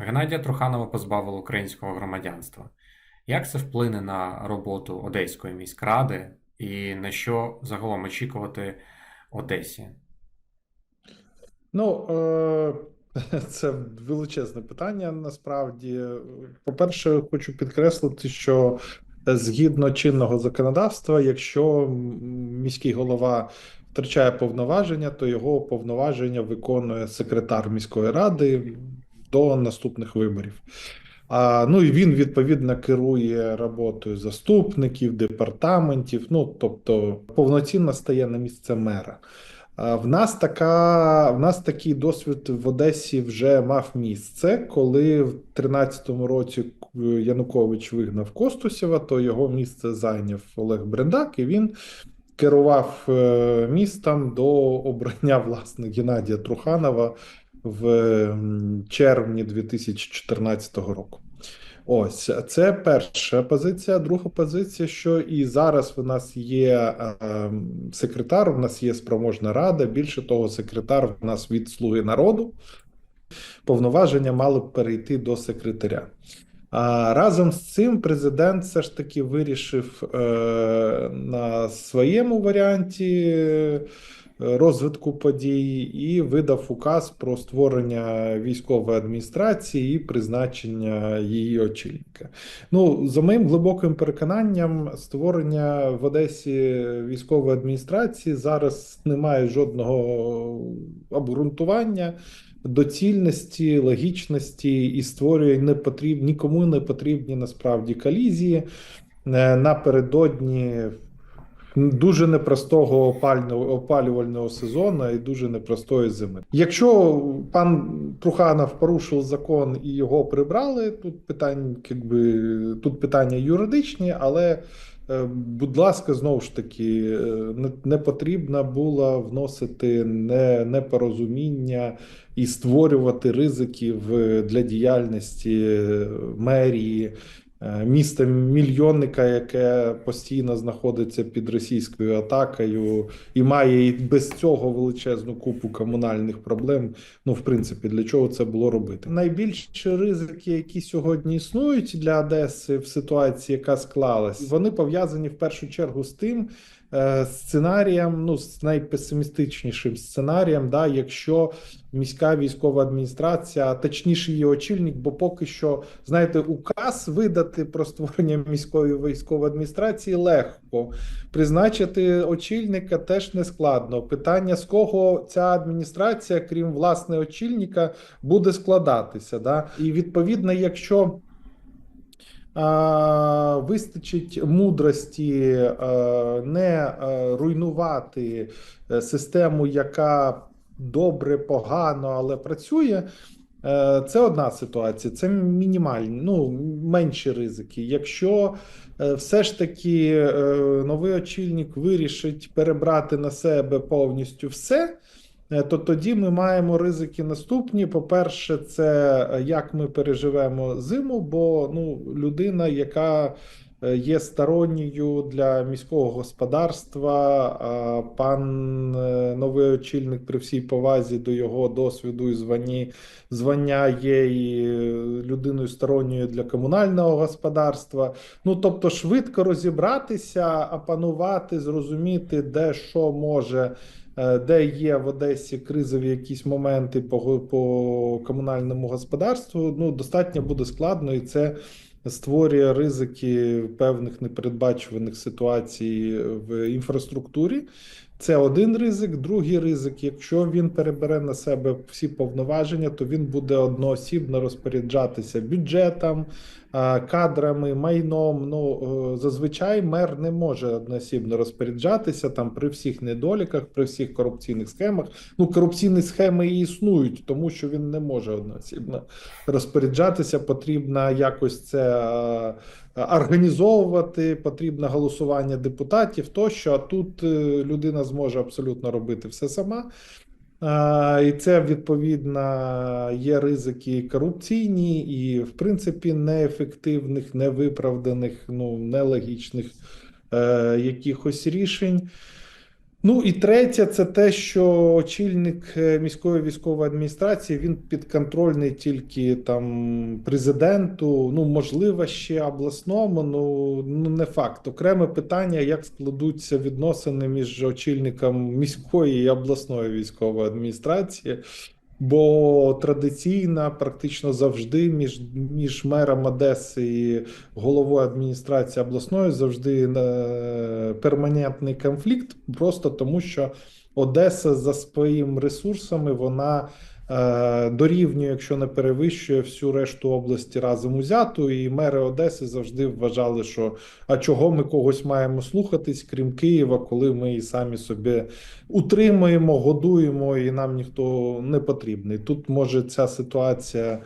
Геннадія Труханова позбавили українського громадянства. Як це вплине на роботу Одеської міськради і на що загалом очікувати Одесі? Ну, е, це величезне питання. Насправді, по-перше, хочу підкреслити, що згідно чинного законодавства, якщо міський голова втрачає повноваження, то його повноваження виконує секретар міської ради до наступних виборів. А, ну і він відповідно керує роботою заступників, департаментів. Ну тобто повноцінно стає на місце мера. А В нас така, в нас такий досвід в Одесі вже мав місце, коли в 13-му році Янукович вигнав Костусєва, то його місце зайняв Олег Брендак, і він керував е, містом до обрання власне Геннадія Труханова в червні 2014 року. Ось це перша позиція. Друга позиція, що і зараз в нас є е, секретар, в нас є спроможна рада. Більше того, секретар в нас від слуги народу. Повноваження мали б перейти до секретаря. А разом з цим президент все ж таки вирішив е, на своєму варіанті розвитку подій і видав указ про створення військової адміністрації і призначення її очільника. Ну, за моїм глибоким переконанням, створення в Одесі військової адміністрації зараз не має жодного обґрунтування. Доцільності, логічності і створює непотріб, нікому не потрібні насправді колізії Е, напередодні дуже непростого опального опалювального сезону і дуже непростої зими. Якщо пан Труханов порушив закон і його прибрали, тут питання, якби тут питання юридичні, але. е, Будь ласка, знову ж таки, е, не, потрібно було вносити не, непорозуміння і створювати ризиків для діяльності е, мерії, міста мільйонника, яке постійно знаходиться під російською атакою і має і без цього величезну купу комунальних проблем. Ну, в принципі, для чого це було робити? Найбільші ризики, які сьогодні існують для Одеси в ситуації, яка склалась, вони пов'язані в першу чергу з тим. е, Сценарієм, ну з найпесимістичнішим сценарієм, да, якщо міська військова адміністрація, точніше її очільник, бо поки що, знаєте, указ видати про створення міської військової адміністрації легко. Призначити очільника теж не складно. Питання з кого ця адміністрація, крім власне очільника, буде складатися. Да? І відповідно, якщо вистачить мудрості е, не е, руйнувати е, систему, яка добре, погано, але працює. Е, Це одна ситуація, це мінімальні, ну менші ризики. Якщо е, все ж таки е, новий очільник вирішить перебрати на себе повністю все, то тоді ми маємо ризики наступні. По-перше, це як ми переживемо зиму, бо ну, людина, яка є сторонньою для міського господарства, пан е, новий очільник при всій повазі до його досвіду і званні, звання є і е, людиною сторонньою для комунального господарства. Ну тобто, швидко розібратися, опанувати, зрозуміти, де що може. е, Де є в Одесі кризові якісь моменти по, по комунальному господарству, ну достатньо буде складно, і це створює ризики певних непередбачуваних ситуацій в інфраструктурі. Це один ризик. Другий ризик, якщо він перебере на себе всі повноваження, то він буде одноосібно розпоряджатися бюджетом, кадрами, майном. Ну е, зазвичай мер не може одноосібно розпоряджатися там при всіх недоліках, при всіх корупційних схемах. Ну, корупційні схеми і існують, тому що він не може одноосібно розпоряджатися. Потрібно якось це е, організовувати, потрібне голосування депутатів тощо. А тут е, людина зможе абсолютно робити все сама. І це відповідно є ризики корупційні і, в принципі, неефективних, невиправданих, ну нелогічних е, якихось рішень. Ну і третє, це те, що очільник е, міської військової адміністрації він підконтрольний тільки там президенту, ну можливо, ще обласному. Ну, ну не факт. Окреме питання, як складуться відносини між очільником міської і обласної військової адміністрації. Бо традиційно, практично завжди між, між мером Одеси і головою адміністрації обласної завжди е, перманентний конфлікт, просто тому що Одеса за своїми ресурсами вона дорівнює, якщо не перевищує всю решту області разом узяту. І мери Одеси завжди вважали, що а чого ми когось маємо слухатись, крім Києва, коли ми і самі собі утримуємо, годуємо, і нам ніхто не потрібний. Тут може ця ситуація,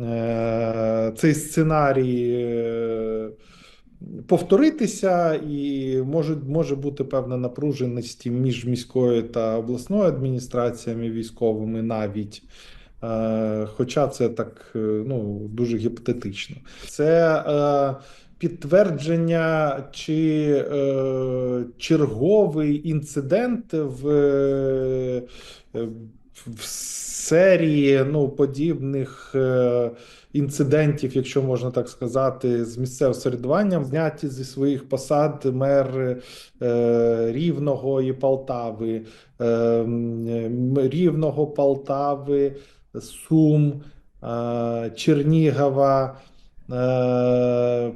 е, цей сценарій. Повторитися, і може, може бути певна напруженість між міською та обласною адміністраціями військовими навіть. Е, Хоча це так е, ну, дуже гіпотетично. Це е, підтвердження чи е, черговий інцидент в, е, в серії ну, подібних е, інцидентів, якщо можна так сказати, з місцевим самоврядуванням, зняті зі своїх посад мер е, Рівного і Полтави, е, Рівного, Полтави, Сум, е, Чернігова. Е,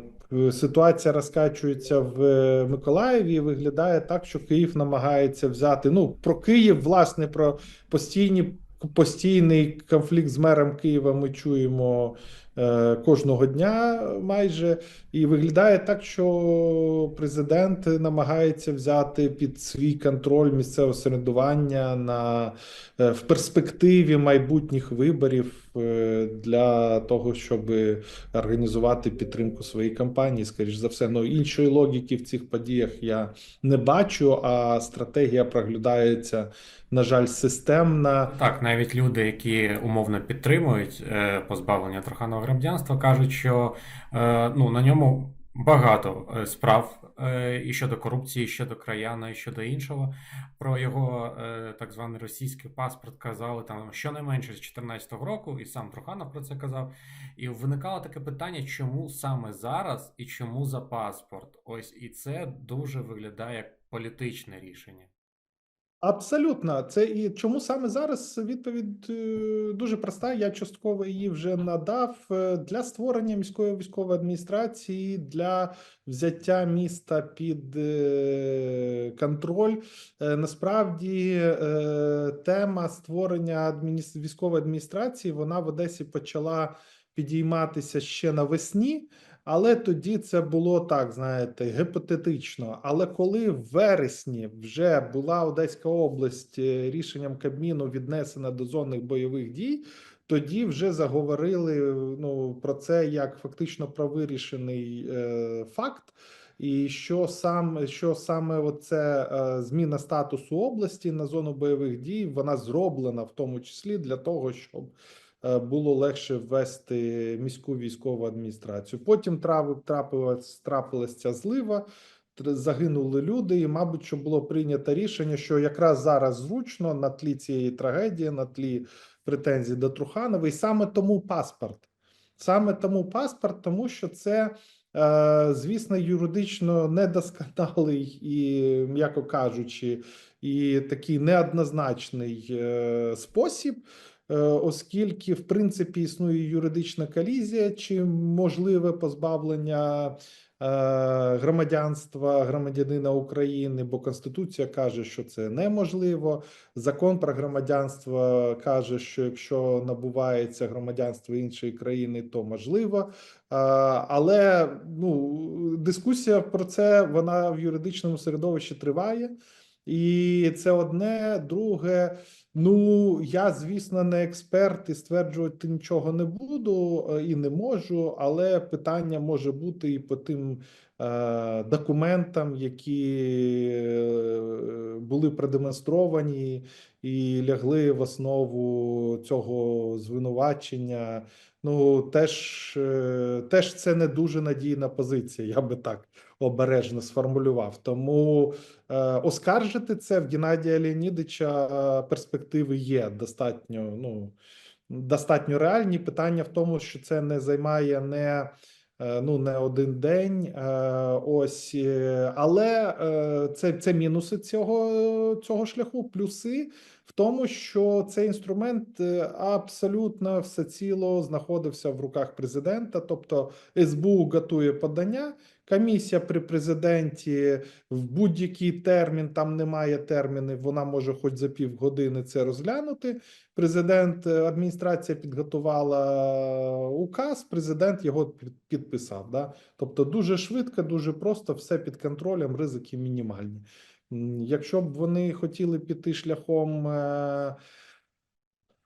Ситуація розкачується в Миколаєві і виглядає так, що Київ намагається взяти. Ну, про Київ, власне, про постійні, постійний конфлікт з мером Києва ми чуємо е, кожного дня майже. І виглядає так, що президент намагається взяти під свій контроль місцеве самоврядування на е, в перспективі майбутніх виборів е, для того, щоб організувати підтримку своєї кампанії. Скоріш за все, ну іншої логіки в цих подіях я не бачу. А стратегія проглядається, на жаль, системна. Так, навіть люди, які умовно підтримують е, позбавлення троханого громадянства, кажуть, що е, ну, на ньому багато е, справ е, і щодо корупції, і щодо краяна, і щодо іншого. Про його так званий російський паспорт казали там щонайменше з 2014 року, і сам Труханов про це казав. І виникало таке питання, чому саме зараз і чому за паспорт? Ось і це дуже виглядає як політичне рішення. Абсолютно, це і чому саме зараз відповідь е, дуже проста. Я частково її вже надав Е, для створення міської військової адміністрації для взяття міста під е, контроль. Насправді тема створення військової адміністрації вона в Одесі почала підійматися ще навесні. Але тоді це було так, знаєте, гіпотетично. Але коли в вересні вже була Одеська область е, рішенням Кабміну віднесена до зонних бойових дій, тоді вже заговорили ну, про це як фактично про вирішений е, факт. І що сам що саме оце е, зміна статусу області на зону бойових дій, вона зроблена в тому числі для того, щоб е, було легше ввести міську військову адміністрацію. Потім трапилась, трапилась ця злива, загинули люди, і, мабуть, що було прийнято рішення, що якраз зараз зручно на тлі цієї трагедії, на тлі претензій до Труханова, і саме тому паспорт. Саме тому паспорт, тому що це, е, звісно, юридично недосконалий і, м'яко кажучи, і такий неоднозначний е, спосіб, е, оскільки, в принципі, існує юридична колізія, чи можливе позбавлення е, громадянства громадянина України, бо Конституція каже, що це неможливо. Закон про громадянство каже, що якщо набувається громадянство іншої країни, то можливо. Але ну, дискусія про це вона в юридичному середовищі триває. І це одне, друге. Ну, я, звісно, не експерт і стверджувати нічого не буду е, і не можу, але питання може бути і по тим е, документам, які е, були продемонстровані і лягли в основу цього звинувачення. Ну, теж, е, теж це не дуже надійна позиція, я би так обережно сформулював. Тому е, оскаржити це в Геннадія Леонідовича е, перспективи є достатньо. Ну, достатньо реальні. Питання в тому, що це не займає не. е, Ну, не один день, ось, але це, це мінуси цього, цього шляху. Плюси в тому, що цей інструмент е, абсолютно всеціло знаходився в руках президента. Тобто СБУ готує подання, комісія при президенті в будь-який термін, там немає термінів, вона може хоч за півгодини це розглянути. Президент, е, адміністрація підготувала указ, президент його підписав. Да? Тобто дуже швидко, дуже просто, все під контролем, ризики мінімальні. Якщо б вони хотіли піти шляхом е,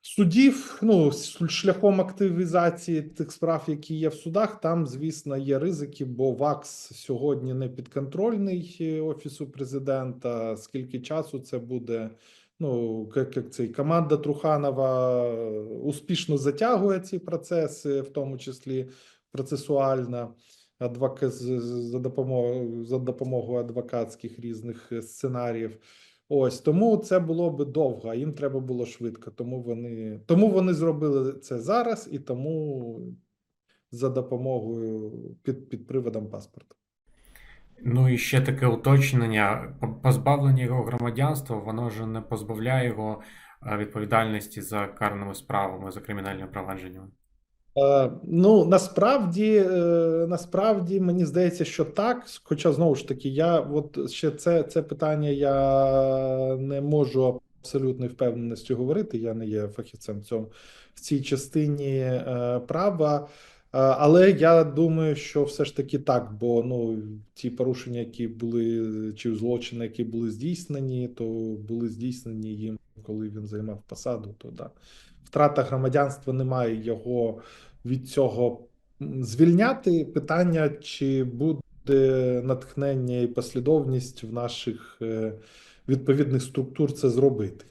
судів, ну шляхом активізації тих справ, які є в судах, там, звісно, є ризики, бо ВАКС сьогодні не підконтрольний е, офісу президента. Скільки часу це буде? Ну, як, як цей команда Труханова е, успішно затягує ці процеси, в тому числі процесуально адвока за допомогою за допомогою адвокатських різних е, сценаріїв. Ось тому це було би довго, а їм треба було швидко. Тому вони тому вони зробили це зараз і тому за допомогою під, під приводом паспорта. Ну і ще таке уточнення: позбавлення його громадянства, воно ж не позбавляє його е, відповідальності за карними справами, за кримінальними провадженнями. Е, ну насправді, е, насправді мені здається, що так. Хоча знову ж таки, я от ще це, це питання я не можу абсолютної впевненості говорити. Я не є фахівцем в цьому в цій частині е, права. Е, Але я думаю, що все ж таки так, бо ну ті порушення, які були, чи злочини, які були здійснені, то були здійснені їм, коли він займав посаду, то да. Втрата громадянства не має його від цього звільняти. Питання, чи буде натхнення і послідовність в наших е, відповідних структур це зробити.